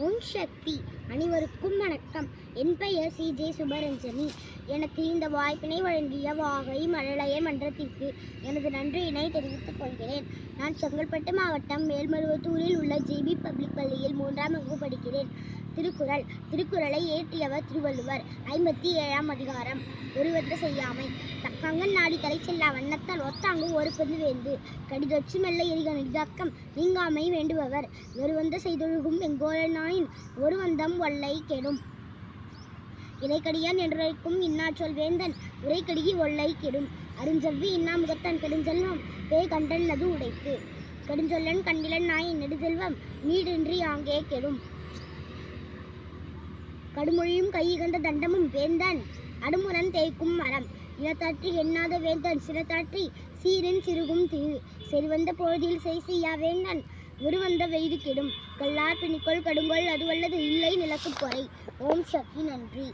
ஓம் சக்தி அனைவருக்கும் வணக்கம். என் பெயர் சி. ஜே. சுபரஞ்சனி எனக்கு இந்த வாய்ப்பினை வழங்கிய வாகை மழலைய மன்றத்திற்கு எனது நன்றியினை தெரிவித்துக் கொள்கிறேன். நான் செங்கல்பட்டு மாவட்டம் மேல்மருவத்தூரில் உள்ள ஜிபி பப்ளிக் பள்ளியில் மூன்றாம் வகுப்பு படிக்கிறேன். திருக்குறள். திருக்குறளை இயற்றியவர் திருவள்ளுவர். ஐம்பத்தி ஏழாம் அதிகாரம். ஒருவற்ற செய்யாமை. தக்காங்கன் நாடி தலை செல்லா வண்ணத்தால் ஒத்தாங்கு ஒரு பொது வேந்து கடிதொச்சு மெல்ல எரிக நிதாக்கம் நீங்காமை வேண்டுபவர். ஒருவந்த செய்தொழுகும் எங்கோலனாயின் ஒரு வந்தம் வல்லை கெடும். இடைக்கடியான் என்றழைக்கும் இன்னாச்சொல் வேந்தன் உரைக்கடிகி ஒல்லை கெடும். அருஞ்செவ்வி இன்னா முகத்தான் கெடுஞ்செல்வம். பே கண்டன் அது உடைத்து. கெடுஞ்சொல்லன் கண்டிலன் நாயின் நெடுதெல்வம் நீடின்றி ஆங்கே கெடும். கடுமொழியும் கையிகண்ட தண்டமும் வேந்தன். அடுமுரன் தேய்க்கும் மரம். இனத்தாற்றி எண்ணாத வேந்தன். சினத்தாற்றி சீரன் சிறுகும் திரு செறிவந்த பொழுதில் செய் செய்யா வேந்தன். விருவந்த வெய்து கெடும். கல்லார் பிணிக்கொள் கடுங்கொள் அதுவல்லது இல்லை நிலக்குப் பொறை. ஓம் சக்தி நன்றி.